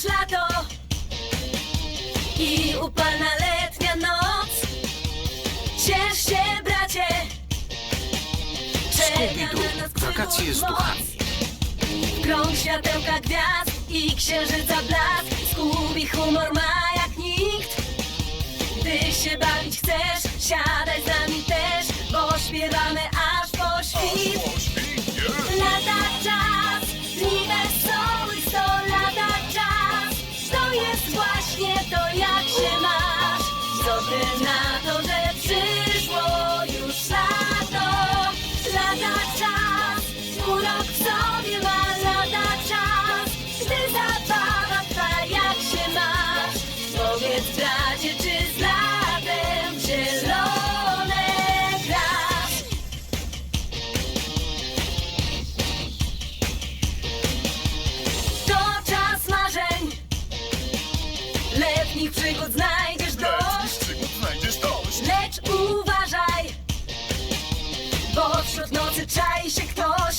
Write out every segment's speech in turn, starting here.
już lato i upalna letnia noc. Ciesz się, bracie. Czeka na nas wakacje z duchami. Krąg światełka gwiazd i księżyca blask. Scooby humor ma Takich przygód znajdziesz dość. Lecz uważaj Bo wśród nocy czai się ktoś.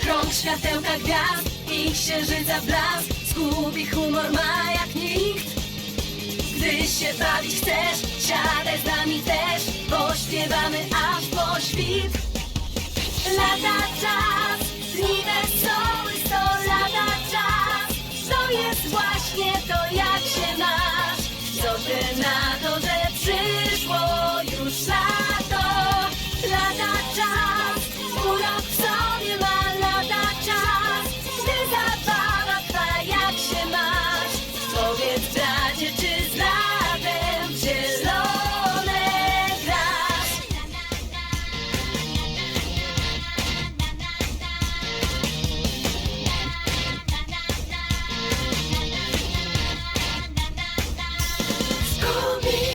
Krąg światełka gwiazd i księżyca blask. Zgubi humor ma jak nikt. Gdy się bawić chcesz, siadaj z nami też Bo śpiewamy aż po świt. Lata czas, dni wesoły są Lata czas, to jest właśnie to co ty na to, że przyszło już lato? Lada czas, urok w sobie ma lada czas. Gdy zabawa trwa, jak się masz? Powiedz,